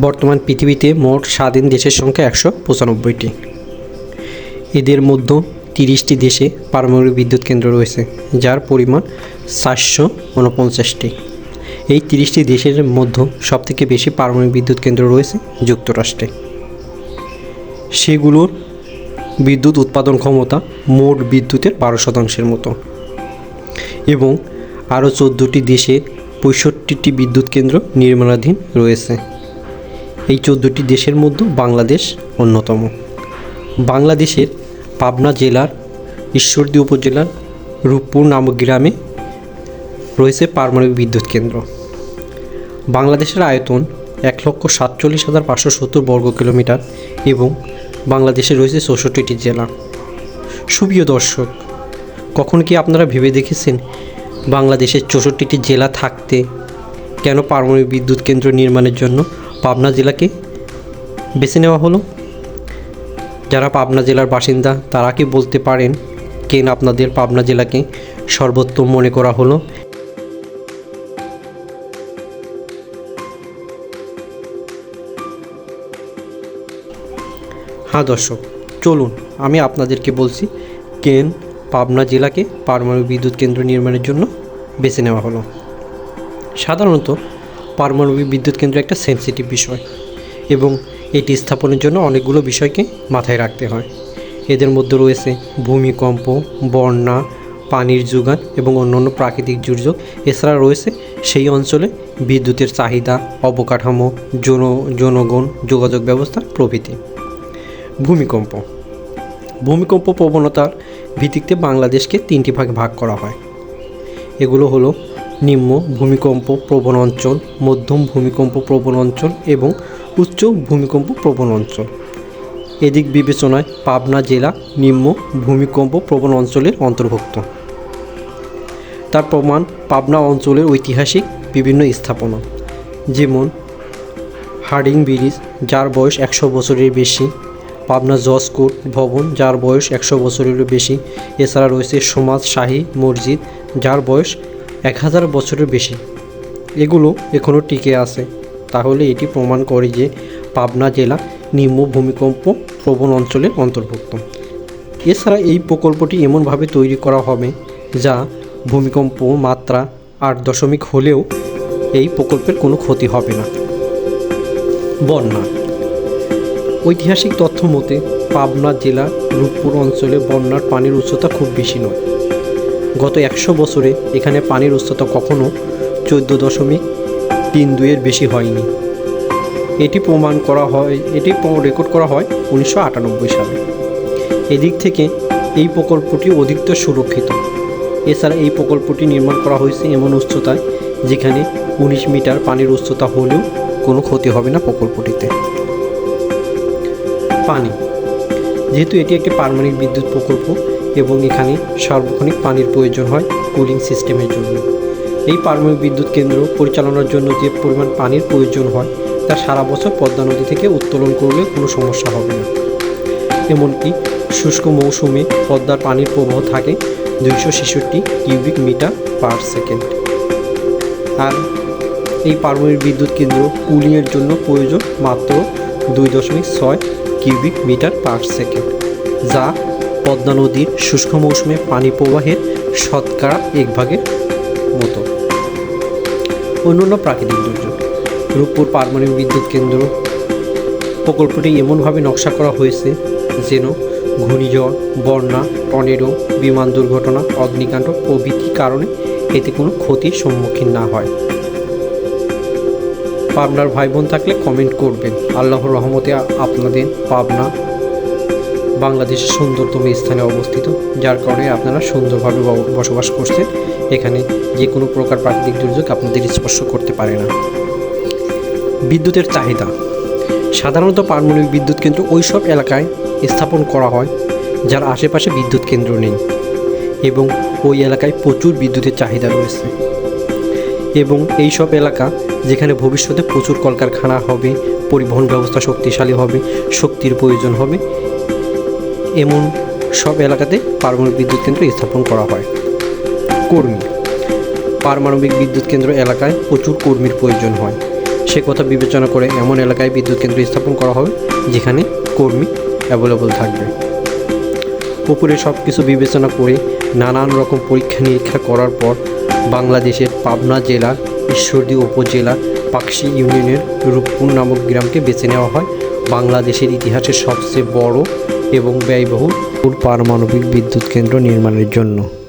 বর্তমান পৃথিবীতে মোট স্বাধীন দেশের সংখ্যা একশো পঁচানব্বইটি। এদের মধ্যে তিরিশটি দেশে পারমাণবিক বিদ্যুৎ কেন্দ্র রয়েছে, যার পরিমাণ চারশো উনপঞ্চাশটি এই তিরিশটি দেশের মধ্যে সবথেকে বেশি পারমাণবিক বিদ্যুৎ কেন্দ্র রয়েছে যুক্তরাষ্ট্রে। সেগুলোর বিদ্যুৎ উৎপাদন ক্ষমতা মোট বিদ্যুতের বারো শতাংশের মতো। এবং আরও চোদ্দোটি দেশে পঁয়ষট্টিটি বিদ্যুৎ কেন্দ্র নির্মাণাধীন রয়েছে। এই চোদ্দোটি দেশের মধ্যে বাংলাদেশ অন্যতম। বাংলাদেশের পাবনা জেলার, ঈশ্বরদী উপজেলার, রূপপুর নামক গ্রামে রয়েছে পারমাণবিক বিদ্যুৎ কেন্দ্র। বাংলাদেশের আয়তন এক লক্ষ সাতচল্লিশ হাজার পাঁচশো সত্তর বর্গ কিলোমিটার এবং বাংলাদেশে রয়েছে চৌষট্টিটি জেলা। সুপ্রিয় দর্শক, কখন কি আপনারা ভেবে দেখেছেন বাংলাদেশের চৌষট্টিটি জেলা থাকতে কেন পারমাণবিক বিদ্যুৎ কেন্দ্র নির্মাণের জন্য পাবনা জেলাকে বেছে নেওয়া হলো। যারা পাবনা জেলার বাসিন্দা, তারা কি বলতে পারেন কেন আপনাদের পাবনা জেলাকে সর্বোত্তম মনে করা হলো? হ্যাঁ দর্শক, চলুন আমি আপনাদেরকে বলছি কেন পাবনা জেলাকে পারমাণবিক বিদ্যুৎ কেন্দ্র নির্মাণের জন্য বেছে নেওয়া হলো। সাধারণত পারমাণবিক বিদ্যুৎ কেন্দ্র একটা সেন্সিটিভ বিষয় এবং এটি স্থাপনের জন্য অনেকগুলো বিষয়কে মাথায় রাখতে হয়। এদের মধ্যে রয়েছে ভূমিকম্প, বন্যা, পানির যোগান এবং অন্যান্য প্রাকৃতিক দুর্যোগ। এছাড়া রয়েছে সেই অঞ্চলে বিদ্যুতের চাহিদা, অবকাঠামো, জন, জনগণ, যোগাযোগ ব্যবস্থা প্রভৃতি। ভূমিকম্প। ভূমিকম্প প্রবণতার ভিত্তিতে বাংলাদেশকে তিনটি ভাগে ভাগ করা হয়। এগুলো হলো নিম্ন ভূমিকম্প প্রবণ অঞ্চল, মধ্যম ভূমিকম্প প্রবণ অঞ্চল এবং উচ্চ ভূমিকম্প প্রবণ অঞ্চল। এদিক বিবেচনায় পাবনা জেলা নিম্ন ভূমিকম্প প্রবণ অঞ্চলের অন্তর্ভুক্ত। তার প্রমাণ পাবনা অঞ্চলের ঐতিহাসিক বিভিন্ন স্থাপনা, যেমন হার্ডিং ব্রিজ, যার বয়স একশো বছরের বেশি, পাবনা জজ কোর্ট ভবন, যার বয়স একশো বছরেরও বেশি, এছাড়া রয়েছে সমাজ শাহী মসজিদ, যার বয়স এক হাজার বছরের বেশি। এগুলো এখনও টিকে আছে। তাহলে এটি প্রমাণ করে যে পাবনা জেলা নিম্ন ভূমিকম্প প্রবণ অঞ্চলের অন্তর্ভুক্ত। এছাড়া এই প্রকল্পটি এমনভাবে তৈরি করা হবে যা ভূমিকম্প মাত্রা আট দশমিক হলেও এই প্রকল্পের কোনো ক্ষতি হবে না। বন্যা। ঐতিহাসিক তথ্য মতে পাবনা জেলার রূপপুর অঞ্চলে বন্যার পানির উচ্চতা খুব বেশি নয়। গত একশো বছরে এখানে পানির উচ্চতা কখনো চোদ্দ দশমিক তিন দুইয়ের বেশি হয়নি। এটি প্রমাণ করা হয়, এটি রেকর্ড করা হয় উনিশশো আটানব্বই সালে। এদিক থেকে এই প্রকল্পটি অধিকতর সুরক্ষিত। এছাড়া এই প্রকল্পটি নির্মাণ করা হয়েছে এমন উচ্চতায় যেখানে উনিশ মিটার পানির উচ্চতা হলেও কোনো ক্ষতি হবে না প্রকল্পটিতে। পানি, যেহেতু এটি একটি পারমাণবিক বিদ্যুৎ প্রকল্প এবং এখানে সার্বক্ষণিক পানির প্রয়োজন হয় কুলিং সিস্টেমের জন্য। এই পারমাণবিক বিদ্যুৎ কেন্দ্র পরিচালনার জন্য যে পরিমাণ পানির প্রয়োজন হয়, তা সারা বছর পদ্মা নদী থেকে উত্তোলন করলে কোনো সমস্যা হবে না। এমনকি শুষ্ক মৌসুমে পদ্মার পানির প্রবাহ থাকে দুইশো ছেষট্টি কিউবিক মিটার পার সেকেন্ড। আর এই পারমাণবিক বিদ্যুৎ কেন্দ্র কুলিংয়ের জন্য প্রয়োজন মাত্র দুই দশমিক ছয় কিউবিক মিটার পার সেকেন্ড, যা পদ্মা নদীর শুষ্ক মৌসুমে পানি প্রবাহের শতকরা এক ভাগের মতো। অন্যান্য প্রাকৃতিক দুর্যোগ, রূপপুর পারমাণবিক বিদ্যুৎ কেন্দ্র, প্রকল্পটি এমনভাবে নকশা করা হয়েছে যেন ঘূর্ণিঝড়, বন্যা, টর্নেডো, বিমান দুর্ঘটনা, অগ্নিকাণ্ড প্রভৃতির কারণে এতে কোনো ক্ষতির সম্মুখীন না হয়। পাবনার ভাই বোন থাকলে কমেন্ট করবেন। আল্লাহর রহমতে আপনাদের পাবনা বাংলাদেশের সুন্দরতম স্থানে অবস্থিত, যার কারণে আপনারা সুন্দরভাবে বসবাস করছেন। এখানে যে কোনো প্রকার প্রাকৃতিক দুর্যোগ আপনাদের স্পর্শ করতে পারে না। বিদ্যুতের চাহিদা। সাধারণত পারমাণবিক বিদ্যুৎ কেন্দ্র ওই সব এলাকায় স্থাপন করা হয়, যার আশেপাশে বিদ্যুৎ কেন্দ্র নেই এবং ওই এলাকায় প্রচুর বিদ্যুতের চাহিদা রয়েছে। এবং এই সব এলাকা যেখানে ভবিষ্যতে প্রচুর কলকারখানা হবে, পরিবহন ব্যবস্থা শক্তিশালী হবে, শক্তির প্রয়োজন হবে এমন সব এলাকাতে পারমাণবিক বিদ্যুৎ কেন্দ্র স্থাপন করা হয়। কর্মী। পারমাণবিক বিদ্যুৎ কেন্দ্র এলাকায় প্রচুর কর্মীর প্রয়োজন হয়। সে কথা বিবেচনা করে এমন এলাকায় বিদ্যুৎ কেন্দ্র স্থাপন করা হবে যেখানে কর্মী অ্যাভেলেবল থাকবে। উপরে সব কিছু বিবেচনা করে নানান রকম পরীক্ষা নিরীক্ষা করার পর বাংলাদেশের পাবনা জেলার ঈশ্বরদী উপজেলা, পাকশি ইউনিয়নের রূপপুর নামক গ্রামকে বেছে নেওয়া হয়। বাংলাদেশের ইতিহাসের সবচেয়ে বড় এবং ব্যয়বহুল পারমাণবিক বিদ্যুৎ কেন্দ্র নির্মাণের জন্য।